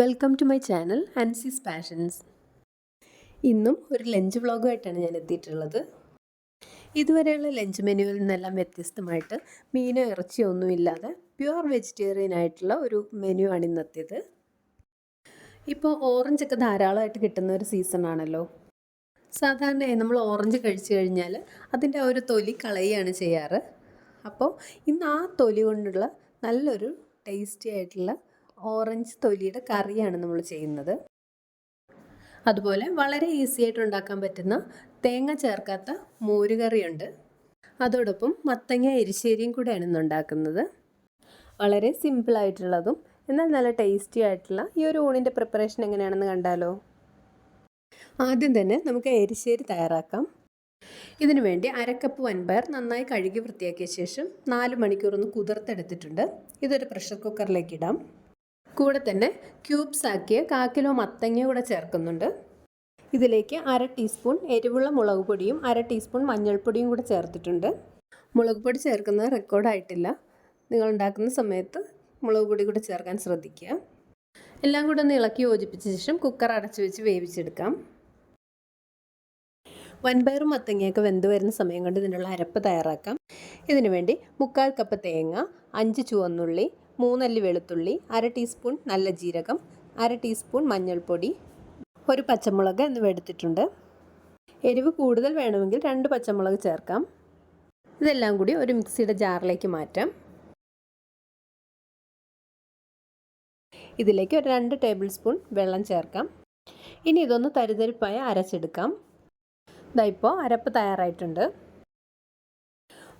Welcome to my channel Hansi's passions. ഇന്നും ഒരു lunch വ്ളോഗുമായിട്ടാണ് ഞാൻ എത്തിയിട്ടുള്ളത്. ഇതുവരെയുള്ള ലഞ്ച് മെനുവിൽ നിന്നെല്ലാം വ്യത്യസ്തമായിട്ട് മീനോ ഇറച്ചിയോ ഒന്നുമില്ലാതെ പ്യുവർ വെജിറ്റേറിയൻ ആയിട്ടുള്ള ഒരു മെനു ആണ് ഇന്നത്തേത്. ഇപ്പോൾ ഓറഞ്ചൊക്കെ ധാരാളമായിട്ട് കിട്ടുന്ന ഒരു സീസൺ ആണല്ലോ. സാധാരണയായി നമ്മൾ ഓറഞ്ച് കഴിച്ചു കഴിഞ്ഞാൽ അതിന്റെ ഒരു തൊലി കളയുകയാണ് ചെയ്യാറ്. അപ്പോൾ ഇന്ന് ആ തൊലി കൊണ്ടുള്ള നല്ലൊരു ടേസ്റ്റി ആയിട്ടുള്ള ഓറഞ്ച് തൊലിയുടെ കറിയാണ് നമ്മൾ ചെയ്യുന്നത്. അതുപോലെ വളരെ ഈസി ആയിട്ട് ഉണ്ടാക്കാൻ പറ്റുന്ന തേങ്ങ ചേർക്കാത്ത മോരുകറിയുണ്ട്. അതോടൊപ്പം മത്തങ്ങ എരിശ്ശേരിയും കൂടെയാണ് ഇന്ന് ഉണ്ടാക്കുന്നത്. വളരെ സിമ്പിളായിട്ടുള്ളതും എന്നാൽ നല്ല ടേസ്റ്റി ആയിട്ടുള്ള ഈ ഒരു ഊണിന്റെ പ്രിപ്പറേഷൻ എങ്ങനെയാണെന്ന് കണ്ടാലോ? ആദ്യം തന്നെ നമുക്ക് എരിശ്ശേരി തയ്യാറാക്കാം. ഇതിനു വേണ്ടി അരക്കപ്പ് വൻപയർ നന്നായി കഴുകി വൃത്തിയാക്കിയ ശേഷം നാല് മണിക്കൂർ ഒന്ന് കുതിർത്തെടുത്തിട്ടുണ്ട്. ഇതൊരു പ്രഷർ കുക്കറിലേക്ക് ഇടാം. കൂടെ തന്നെ ക്യൂബ്സ് ആക്കിയ കാ കിലോ മത്തങ്ങ കൂടെ ചേർക്കുന്നുണ്ട്. ഇതിലേക്ക് അര ടീസ്പൂൺ എരിവുള്ള മുളക് പൊടിയും അര ടീസ്പൂൺ മഞ്ഞൾപ്പൊടിയും കൂടെ ചേർത്തിട്ടുണ്ട്. മുളക് പൊടി ചേർക്കുന്നത് റെക്കോർഡായിട്ടില്ല നിങ്ങൾ ഉണ്ടാക്കുന്ന സമയത്ത് മുളക് പൊടി കൂടെ ചേർക്കാൻ ശ്രദ്ധിക്കുക. എല്ലാം കൂടെ ഒന്ന് ഇളക്കി യോജിപ്പിച്ച ശേഷം കുക്കർ അടച്ചു വെച്ച് വേവിച്ചെടുക്കാം. വൻപയറും മത്തങ്ങയൊക്കെ വെന്ത് വരുന്ന സമയം കൊണ്ട് ഇതിനുള്ള അരപ്പ് തയ്യാറാക്കാം. ഇതിനുവേണ്ടി മുക്കാൽ കപ്പ് തേങ്ങ അഞ്ച് ചുവന്നുള്ളി മൂന്നല്ലി വെളുത്തുള്ളി അര ടീസ്പൂൺ നല്ല ജീരകം അര ടീസ്പൂൺ മഞ്ഞൾപ്പൊടി ഒരു പച്ചമുളക് എന്നിവ എടുത്തിട്ടുണ്ട്. എരിവ് കൂടുതൽ വേണമെങ്കിൽ രണ്ട് പച്ചമുളക് ചേർക്കാം. ഇതെല്ലാം കൂടി ഒരു മിക്സിയുടെ ജാറിലേക്ക് മാറ്റാം. ഇതിലേക്ക് ഒരു രണ്ട് ടേബിൾ സ്പൂൺ വെള്ളം ചേർക്കാം. ഇനി ഇതൊന്ന് തരിതരിപ്പായി അരച്ചെടുക്കാം. ഇതാ ഇപ്പോൾ അരപ്പ് തയ്യാറായിട്ടുണ്ട്.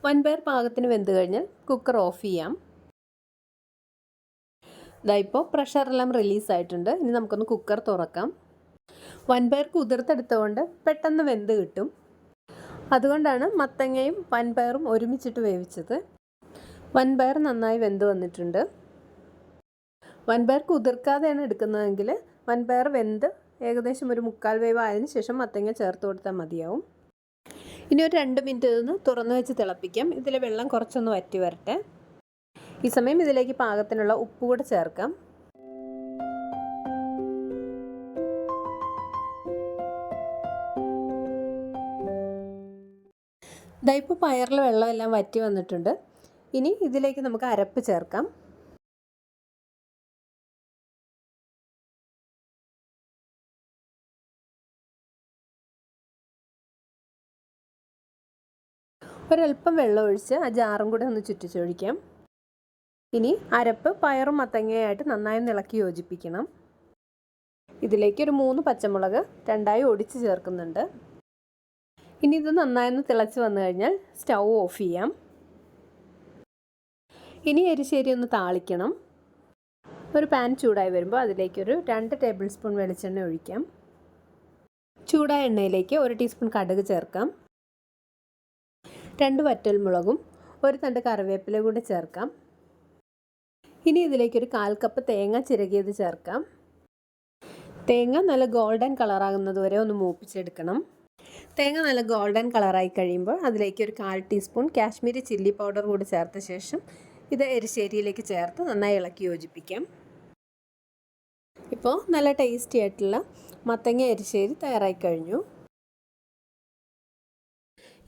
വൻപയർ പാകത്തിന് വെന്ത് കഴിഞ്ഞാൽ കുക്കർ ഓഫ് ചെയ്യാം. ഇതാ ഇപ്പോൾ പ്രഷറെല്ലാം റിലീസായിട്ടുണ്ട് ഇനി നമുക്കൊന്ന് കുക്കർ തുറക്കാം. വൻപയർ കുതിർത്തെടുത്തുകൊണ്ട് പെട്ടെന്ന് വെന്ത് കിട്ടും. അതുകൊണ്ടാണ് മത്തങ്ങയും വൻപയറും ഒരുമിച്ചിട്ട് വേവിച്ചത്. വൻപയർ നന്നായി വെന്ത് വന്നിട്ടുണ്ട്. വൻപയർ കുതിർക്കാതെയാണ് എടുക്കുന്നതെങ്കിൽ വൻപയർ വെന്ത് ഏകദേശം ഒരു മുക്കാൽ വേവ് ആയതിനു ശേഷം മത്തങ്ങ ചേർത്ത് കൊടുത്താൽ മതിയാവും. ഇനി ഒരു രണ്ട് മിനിറ്റ് ഇതൊന്ന് തുറന്നു വെച്ച് തിളപ്പിക്കാം. ഇതിലെ വെള്ളം കുറച്ചൊന്ന് വറ്റി വരട്ടെ. ഈ സമയം ഇതിലേക്ക് പാകത്തിനുള്ള ഉപ്പ് കൂടെ ചേർക്കാം. ഇപ്പോൾ പയറിലെ വെള്ളമെല്ലാം വറ്റി വന്നിട്ടുണ്ട്. ഇനി ഇതിലേക്ക് നമുക്ക് അരപ്പ് ചേർക്കാം. ഒരല്പം വെള്ളം ഒഴിച്ച് ആ ജാറും കൂടെ ഒന്ന് ചുറ്റിച്ചൊഴിക്കാം. ഇനി അരപ്പ് പയറും മത്തങ്ങയായിട്ട് നന്നായി ഇളക്കി യോജിപ്പിക്കണം. ഇതിലേക്ക് ഒരു മൂന്ന് പച്ചമുളക് രണ്ടായി ഒടിച്ച് ചേർക്കുന്നുണ്ട്. ഇനി ഇത് നന്നായി തിളച്ച് വന്നു കഴിഞ്ഞാൽ സ്റ്റൗ ഓഫ് ചെയ്യാം. ഇനി എരിശ്ശേരി ഒന്ന് താളിക്കണം. ഒരു പാൻ ചൂടായി വരുമ്പോൾ അതിലേക്കൊരു രണ്ട് ടേബിൾ സ്പൂൺ വെളിച്ചെണ്ണ ഒഴിക്കാം. ചൂടായ എണ്ണയിലേക്ക് ഒരു ടീസ്പൂൺ കടുക് ചേർക്കാം. രണ്ട് വറ്റൽമുളകും ഒരു തണ്ട് കറിവേപ്പില കൂടി ചേർക്കാം. ഇനി ഇതിലേക്കൊരു കാൽ കപ്പ് തേങ്ങ ചിരകിയത് ചേർക്കാം. തേങ്ങ നല്ല ഗോൾഡൻ കളറാകുന്നത് വരെ ഒന്ന് മൂപ്പിച്ചെടുക്കണം. തേങ്ങ നല്ല ഗോൾഡൻ കളറായി കഴിയുമ്പോൾ അതിലേക്ക് ഒരു കാൽ ടീസ്പൂൺ കാശ്മീരി ചില്ലി പൗഡർ കൂടി ചേർത്ത ശേഷം ഇത് എരിശ്ശേരിയിലേക്ക് ചേർത്ത് നന്നായി ഇളക്കി യോജിപ്പിക്കാം. ഇപ്പോൾ നല്ല ടേസ്റ്റി ആയിട്ടുള്ള മത്തങ്ങ എരിശ്ശേരി തയ്യാറായി കഴിഞ്ഞു.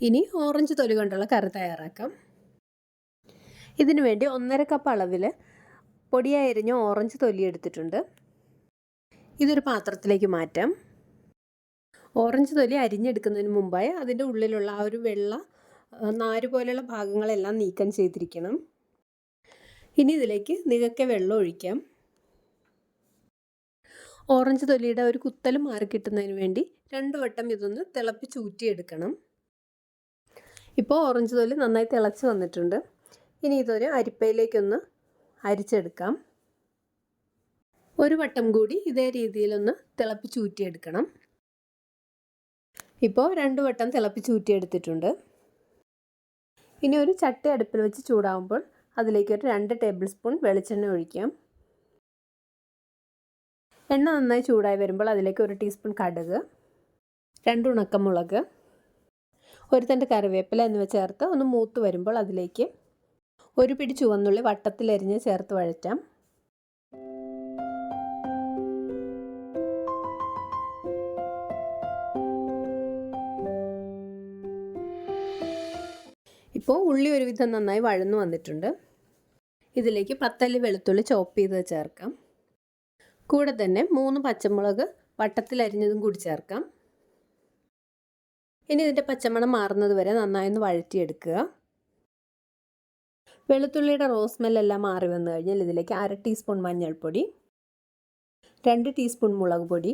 ഇനി ഓറഞ്ച് തൊലി കൊണ്ടുള്ള കറി തയ്യാറാക്കാം. ഇതിനു വേണ്ടി ഒന്നര കപ്പ് അളവിൽ പൊടിയായി എരിഞ്ഞ ഓറഞ്ച് തൊലി എടുത്തിട്ടുണ്ട്. ഇതൊരു പാത്രത്തിലേക്ക് മാറ്റാം. ഓറഞ്ച് തൊലി അരിഞ്ഞെടുക്കുന്നതിന് മുമ്പായി അതിന്റെ ഉള്ളിലുള്ള ആ ഒരു വെള്ള നാര് പോലെയുള്ള ഭാഗങ്ങളെല്ലാം നീക്കം ചെയ്തിരിക്കണം. ഇനി ഇതിലേക്ക് നികക്കെ വെള്ളം ഒഴിക്കാം. ഓറഞ്ച് തൊലിയുടെ ഒരു കുത്തൽ മാറി കിട്ടുന്നതിന് വേണ്ടി രണ്ട് വട്ടം ഇതൊന്ന് തിളപ്പിച്ച് ഊറ്റിയെടുക്കണം. ഇപ്പോൾ ഓറഞ്ച് തൊലി നന്നായി തിളച്ച് വന്നിട്ടുണ്ട്. ഇനി ഇതൊരു അരിപ്പയിലേക്കൊന്ന് അരിച്ചെടുക്കാം. ഒരു വട്ടം കൂടി ഇതേ രീതിയിലൊന്ന് തിളപ്പിച്ചൂറ്റിയെടുക്കണം ഇപ്പോൾ രണ്ട് വട്ടം തിളപ്പിച്ച് തിളപ്പിച്ചൂറ്റിയെടുത്തിട്ടുണ്ട് ഇനി ഒരു ചട്ടി അടുപ്പിൽ വെച്ച് ചൂടാകുമ്പോൾ അതിലേക്ക് ഒരു രണ്ട് ടേബിൾ സ്പൂൺ വെളിച്ചെണ്ണ ഒഴിക്കാം. എണ്ണ നന്നായി ചൂടായി വരുമ്പോൾ അതിലേക്ക് ഒരു ടീസ്പൂൺ കടുക് രണ്ട് ഉണക്കമുളക് ഒരു തണ്ട് കറിവേപ്പില എന്നിവ ചേർത്ത് ഒന്ന് മൂത്ത് വരുമ്പോൾ അതിലേക്ക് ഒരു പിടി ചുവന്നുള്ളി വട്ടത്തിലരിഞ്ഞ് ചേർത്ത് വഴറ്റാം. ഇപ്പോൾ ഉള്ളി ഒരുവിധം നന്നായി വഴന്നു വന്നിട്ടുണ്ട്. ഇതിലേക്ക് പത്തല്ലി വെളുത്തുള്ളി ചോപ്പ് ചെയ്ത് ചേർക്കാം. കൂടെ തന്നെ മൂന്ന് പച്ചമുളക് വട്ടത്തിലരിഞ്ഞതും കൂടി ചേർക്കാം. ഇനി ഇതിന്റെ പച്ചമണം മാറുന്നത് വരെ നന്നായി ഒന്ന് വഴറ്റിയെടുക്കുക. വെളുത്തുള്ളിയുടെ റോസ് സ്മെല്ലെല്ലാം മാറി വന്നു കഴിഞ്ഞാൽ ഇതിലേക്ക് അര ടീസ്പൂൺ മഞ്ഞൾപ്പൊടി രണ്ട് ടീസ്പൂൺ മുളക് പൊടി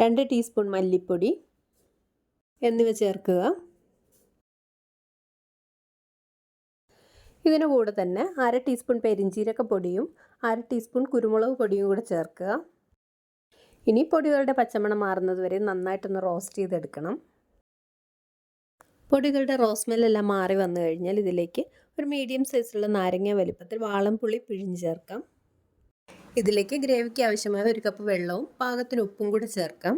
രണ്ട് ടീസ്പൂൺ മല്ലിപ്പൊടി എന്നിവ ചേർക്കുക. ഇതിന് കൂടെ തന്നെ അര ടീസ്പൂൺ പെരിഞ്ചീരക പൊടിയും അര ടീസ്പൂൺ കുരുമുളക് പൊടിയും കൂടെ ചേർക്കുക. ഇനി പൊടികളുടെ പച്ചമണം മാറുന്നത് വരെ നന്നായിട്ടൊന്ന് റോസ്റ്റ് ചെയ്തെടുക്കണം. പൊടികളുടെ റോസ്മെല്ലെല്ലാം മാറി വന്നു കഴിഞ്ഞാൽ ഇതിലേക്ക് ഒരു മീഡിയം സൈസിലുള്ള നാരങ്ങ വലിപ്പത്തിൽ വാളം പുളി പിഴിഞ്ഞ് ചേർക്കാം. ഇതിലേക്ക് ഗ്രേവിക്ക് ആവശ്യമായ ഒരു കപ്പ് വെള്ളവും പാകത്തിന് ഉപ്പും കൂടി ചേർക്കാം.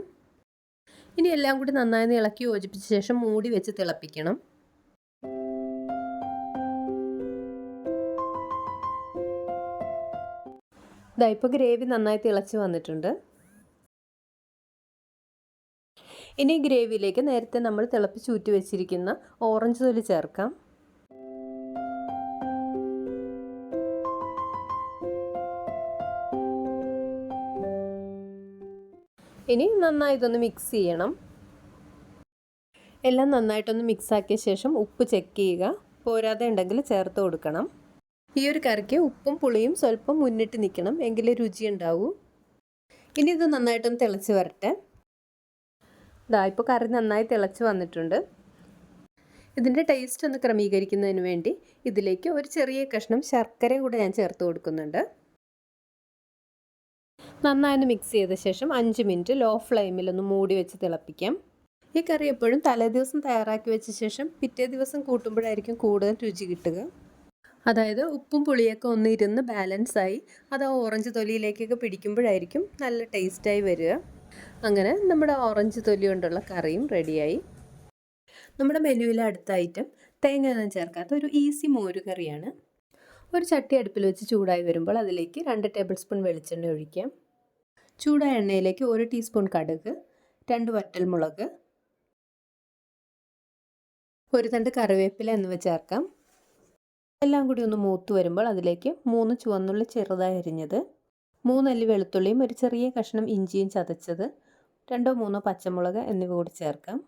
ഇനി എല്ലാം കൂടി നന്നായി ഇളക്കി യോജിപ്പിച്ച ശേഷം മൂടി വെച്ച് തിളപ്പിക്കണം. ഇതാ ഇപ്പോൾ ഗ്രേവി നന്നായി തിളച്ച് വന്നിട്ടുണ്ട്. ഇനി ഗ്രേവിയിലേക്ക് നേരത്തെ നമ്മൾ തിളപ്പിച്ച് ഊറ്റി വെച്ചിരിക്കുന്ന ഓറഞ്ച് തൊലി ചേർക്കാം. ഇനി നന്നായിട്ടൊന്ന് മിക്സ് ചെയ്യണം. എല്ലാം നന്നായിട്ടൊന്ന് മിക്സ് ആക്കിയ ശേഷം ഉപ്പ് ചെക്ക് ചെയ്യുക. പോരാതെ ഉണ്ടെങ്കിൽ ചേർത്ത് കൊടുക്കണം. ഈ ഒരു കറിക്ക് ഉപ്പും പുളിയും സ്വല്പം മുന്നിട്ട് നിൽക്കണം എങ്കിലേ രുചി ഉണ്ടാവൂ. ഇനി ഇത് നന്നായിട്ടൊന്ന് തിളച്ച് വരട്ടെ. ഇതാ ഇപ്പോൾ കറി നന്നായി തിളച്ച് വന്നിട്ടുണ്ട്. ഇതിന്റെ ടേസ്റ്റ് ഒന്ന് ക്രമീകരിക്കുന്നതിന് വേണ്ടി ഇതിലേക്ക് ഒരു ചെറിയ കഷ്ണം ശർക്കര കൂടെ ഞാൻ ചേർത്ത് കൊടുക്കുന്നുണ്ട്. നന്നായി മിക്സ് ചെയ്ത ശേഷം അഞ്ച് മിനിറ്റ് ലോ ഫ്ലെയിമിൽ ഒന്ന് മൂടി വെച്ച് തിളപ്പിക്കാം. ഈ കറി എപ്പോഴും തലേ ദിവസം തയ്യാറാക്കി വെച്ച ശേഷം പിറ്റേ ദിവസം കൂട്ടുമ്പോഴായിരിക്കും കൂടുതൽ രുചി കിട്ടുക. അതായത് ഉപ്പും പുളിയൊക്കെ ഒന്ന് ഇരുന്ന് ബാലൻസായി അത് ഓറഞ്ച് തൊലിയിലേക്കൊക്കെ പിടിക്കുമ്പോഴായിരിക്കും നല്ല ടേസ്റ്റായി വരിക. അങ്ങനെ നമ്മുടെ ഓറഞ്ച് തൊലി കൊണ്ടുള്ള കറിയും റെഡിയായി. നമ്മുടെ മെനുവിലെ അടുത്ത ഐറ്റം തേങ്ങ ഒന്നും ചേർക്കാത്ത ഒരു ഈസി മോര് കറിയാണ്. ഒരു ചട്ടി അടുപ്പിൽ വെച്ച് ചൂടായി വരുമ്പോൾ അതിലേക്ക് രണ്ട് ടേബിൾ സ്പൂൺ വെളിച്ചെണ്ണ ഒഴിക്കാം. ചൂടായ എണ്ണയിലേക്ക് ഒരു ടീസ്പൂൺ കടുക് രണ്ട് വറ്റൽമുളക് ഒരു തണ്ട് കറിവേപ്പില എന്നിവ ചേർക്കാം. എല്ലാം കൂടി ഒന്ന് മൂത്ത് വരുമ്പോൾ അതിലേക്ക് മൂന്ന് ചുവന്നുള്ളി ചെറുതായി അരിഞ്ഞത് മൂന്നല്ലി വെളുത്തുള്ളിയും ഒരു ചെറിയ കഷ്ണം ഇഞ്ചിയും ചതച്ചത് രണ്ടോ മൂന്നോ പച്ചമുളക് എന്നിവ കൂടി ചേർക്കാം.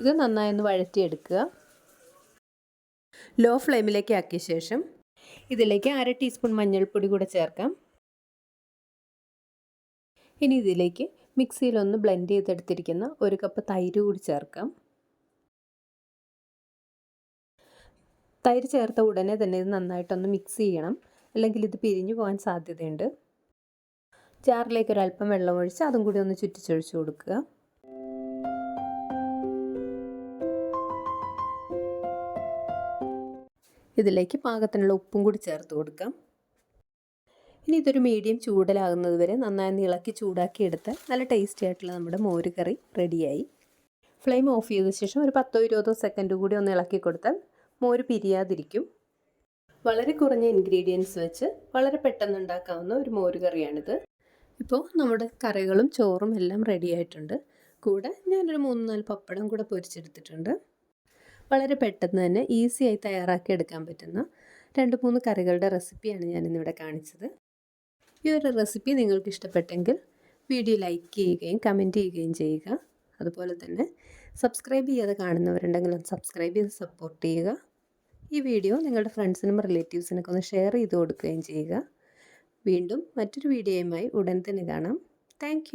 ഇത് നന്നായി ഒന്ന് വഴറ്റിയെടുക്കുക. ലോ ഫ്ലെയിമിലേക്ക് ആക്കിയ ശേഷം ഇതിലേക്ക് അര ടീസ്പൂൺ മഞ്ഞൾപ്പൊടി കൂടെ ചേർക്കാം. ഇനി ഇതിലേക്ക് മിക്സിയിലൊന്ന് ബ്ലെൻഡ് ചെയ്തെടുത്തിരിക്കുന്ന ഒരു കപ്പ് തൈര് കൂടി ചേർക്കാം. തൈര് ചേർത്ത ഉടനെ തന്നെ ഇത് നന്നായിട്ടൊന്ന് മിക്സ് ചെയ്യണം. അല്ലെങ്കിൽ ഇത് പിരിഞ്ഞു പോകാൻ സാധ്യതയുണ്ട്. ജാറിലേക്ക് ഒരല്പം വെള്ളം ഒഴിച്ച് അതും കൂടി ഒന്ന് ചുറ്റിച്ചൊഴിച്ചു കൊടുക്കുക. ഇതിലേക്ക് പാകത്തിനുള്ള ഉപ്പും കൂടി ചേർത്ത് കൊടുക്കാം. ഇനി ഇതൊരു മീഡിയം ചൂടലാകുന്നത് വരെ നന്നായി ഇളക്കി ചൂടാക്കി എടുത്ത് നല്ല ടേസ്റ്റി ആയിട്ടുള്ള നമ്മുടെ മോര് കറി റെഡിയായി. ഫ്ലെയിം ഓഫ് ചെയ്ത ശേഷം ഒരു പത്തോ ഇരുപതോ സെക്കൻഡ് കൂടി ഒന്ന് ഇളക്കി കൊടുത്താൽ മോര് പിരിയാതിരിക്കും. വളരെ കുറഞ്ഞ ഇൻഗ്രീഡിയൻസ് വെച്ച് വളരെ പെട്ടെന്ന് ഉണ്ടാക്കാവുന്ന ഒരു മോര് കറിയാണിത് ഇപ്പോൾ നമ്മുടെ കറികളും ചോറും എല്ലാം റെഡി ആയിട്ടുണ്ട്. കൂടെ ഞാനൊരു മൂന്ന് നാല് പപ്പടം കൂടെ പൊരിച്ചെടുത്തിട്ടുണ്ട്. വളരെ പെട്ടെന്ന് തന്നെ ഈസി ആയി തയ്യാറാക്കി എടുക്കാൻ പറ്റുന്ന രണ്ട് മൂന്ന് കറികളുടെ റെസിപ്പിയാണ് ഞാനിന്നിവിടെ കാണിച്ചത്. ഈ ഒരു റെസിപ്പി നിങ്ങൾക്ക് ഇഷ്ടപ്പെട്ടെങ്കിൽ വീഡിയോ ലൈക്ക് ചെയ്യുകയും കമന്റ് ചെയ്യുകയും ചെയ്യുക. അതുപോലെ തന്നെ സബ്സ്ക്രൈബ് ചെയ്യാതെ കാണുന്നവരുണ്ടെങ്കിൽ സബ്സ്ക്രൈബ് ചെയ്ത് സപ്പോർട്ട് ചെയ്യുക. ഈ വീഡിയോ നിങ്ങളുടെ ഫ്രണ്ട്സിനും റിലേറ്റീവ്സിനൊക്കെ ഒന്ന് ഷെയർ ചെയ്ത് കൊടുക്കുകയും ചെയ്യുക. വീണ്ടും മറ്റൊരു വീഡിയോയുമായി ഉടൻ തന്നെ കാണാം. താങ്ക്